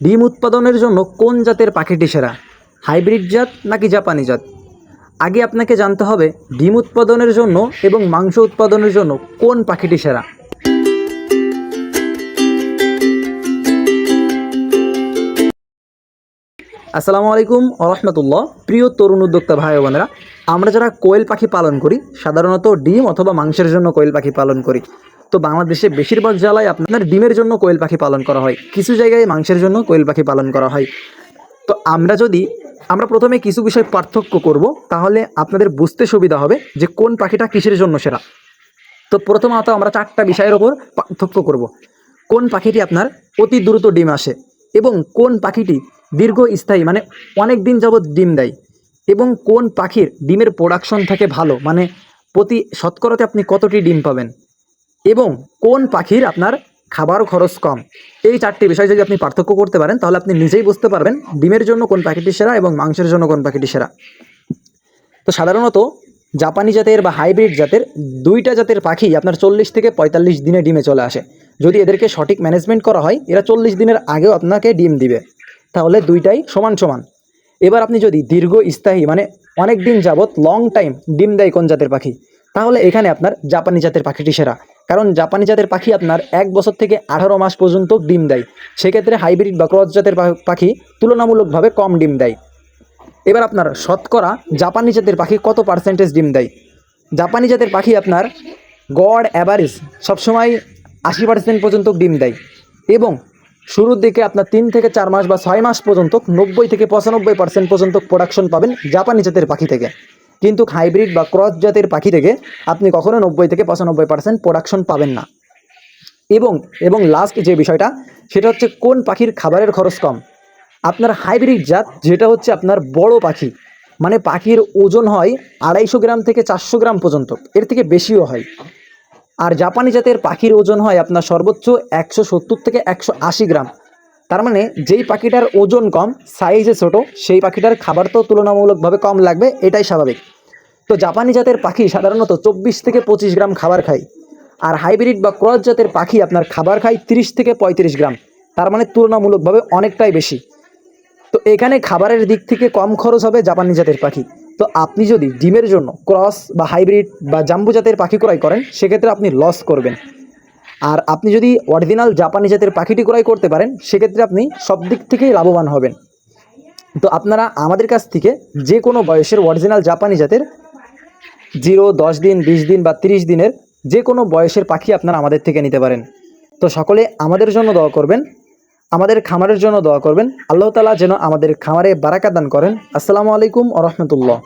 ডিম উৎপাদনের জন্য কোন জাতের পাখিটি সেরা? হাইব্রিড জাত নাকি জাপানি জাত? আগে আপনাকে জানতে হবে ডিম উৎপাদনের জন্য এবং মাংস উৎপাদনের জন্য কোন পাখিটি সেরা। আসসালামু আলাইকুম রহমতুল্লাহ প্রিয় তরুণ উদ্যোক্তা ভাই বোনেরা, আমরা যারা কোয়েল পাখি পালন করি, সাধারণত ডিম অথবা মাংসের জন্য কোয়েল পাখি পালন করি। তো বাংলাদেশে বেশিরভাগ জেলায় আপনার ডিমের জন্য কোয়েল পাখি পালন করা হয়। কিছু জায়গায় মাংসের জন্য কোয়েল পাখি পালন করা হয়। তো আমরা যদি, আমরা প্রথমে কিছু বিষয় পার্থক্য করব, তাহলে আপনাদের বুঝতে সুবিধা হবে যে কোন পাখিটা কিসের জন্য সেরা। তো প্রথমত আমরা চারটা বিষয়ের ওপর পার্থক্য করব। কোন পাখিটি আপনার অতি দ্রুত ডিম আসে এবং কোন পাখিটি দীর্ঘস্থায়ী মানে অনেক দিন যাবৎ ডিম দেয় এবং কোন পাখির ডিমের প্রোডাকশন থাকে ভালো মানে প্রতি শতকরাতে আপনি কতটি ডিম পাবেন। এবং কোন পাখির আপনার খাবার খরচ কম? এই চারটি বিষয় যদি আপনি পার্থক্য করতে পারেন, তাহলে আপনি নিজেই বুঝতে পারবেন ডিমের জন্য কোন পাখিটি সেরা এবং মাংসের জন্য কোন পাখিটি সেরা। তো সাধারণত জাপানি জাতের বা হাইব্রিড জাতের দুইটা জাতের পাখি আপনার চল্লিশ থেকে পঁয়তাল্লিশ দিনে ডিমে চলে আসে। যদি এদেরকে সঠিক ম্যানেজমেন্ট করা হয়, এরা চল্লিশ দিনের আগেও আপনাকে ডিম দিবে। তাহলে দুইটাই সমান সমান। এবার আপনি যদি দীর্ঘ স্থায়ী মানে অনেক দিন যাবৎ লং টাইম ডিম দেয় কোন জাতের পাখি, তাহলে এখানে আপনার জাপানি জাতের পাখিটি সেরা। কারণ জাপানি জাতের পাখি আপনার এক বছর থেকে আঠারো মাস পর্যন্ত ডিম দেয়। সেক্ষেত্রে হাইব্রিড বা ক্রস জাতের পাখি তুলনামূলকভাবে কম ডিম দেয়। এবার আপনার শতকরা জাপানি জাতের পাখি কত পার্সেন্টেজ ডিম দেয়? জাপানি জাতের পাখি আপনার গড় অ্যাভারেজ সবসময় আশি পার্সেন্ট পর্যন্ত ডিম দেয় এবং শুরুর দিকে আপনার তিন থেকে চার মাস বা ছয় মাস পর্যন্ত নব্বই থেকে পঁচানব্বই পার্সেন্ট পর্যন্ত প্রোডাকশন পাবেন জাপানি জাতের পাখি থেকে। কিন্তু হাইব্রিড বা ক্রস জাতের পাখি থেকে আপনি কখনো নব্বই থেকে পঁচানব্বই পার্সেন্ট প্রোডাকশন পাবেন না। এবং এবং লাস্ট যে বিষয়টা, সেটা হচ্ছে কোন পাখির খাবারের খরচ কম? আপনার হাইব্রিড জাত, যেটা হচ্ছে আপনার বড় পাখি মানে পাখির ওজন হয় আড়াইশো গ্রাম থেকে চারশো গ্রাম পর্যন্ত, এর থেকে বেশিও হয়। আর জাপানি জাতের পাখির ওজন হয় আপনার সর্বোচ্চ একশো সত্তর থেকে একশো আশি গ্রাম। তার মানে যেই পাখিটার ওজন কম সাইজে ছোট, সেই পাখিটার খাবার তো তুলনামূলকভাবে কম লাগবে, এটাই স্বাভাবিক। তো জাপানি জাতের পাখি সাধারণত চব্বিশ থেকে পঁচিশ গ্রাম খাবার খায়। আর হাইব্রিড বা ক্রস জাতের পাখি আপনার খাবার খায় তিরিশ থেকে পঁয়ত্রিশ গ্রাম। তার মানে তুলনামূলকভাবে অনেকটাই বেশি। তো এখানে খাবারের দিক থেকে কম খরচ হবে জাপানি জাতের পাখি। তো আপনি যদি ডিমের জন্য ক্রস বা হাইব্রিড বা জাম্বু জাতের পাখি ক্রয় করেন, সেক্ষেত্রে আপনি লস করবেন। আর আপনি যদি অরিজিনাল জাপানি জাতের পাখিটি ক্রয় করতে পারেন, সেক্ষেত্রে আপনি সব দিক থেকেই লাভবান হবেন। তো আপনারা আমাদের কাছ থেকে যে কোনো বয়সের অরিজিনাল জাপানি জাতের জিরো, দশ দিন, বিশ দিন বা তিরিশ দিনের যে কোনো বয়সের পাখি আপনারা আমাদের থেকে নিতে পারেন। তো সকলে আমাদের জন্য দোয়া করবেন, আমাদের খামারের জন্য দোয়া করবেন। আল্লাহ তালা যেন আমাদের খামারে বারাকা দান করেন। আসসালামু আলাইকুম ও রহমতুল্লাহ।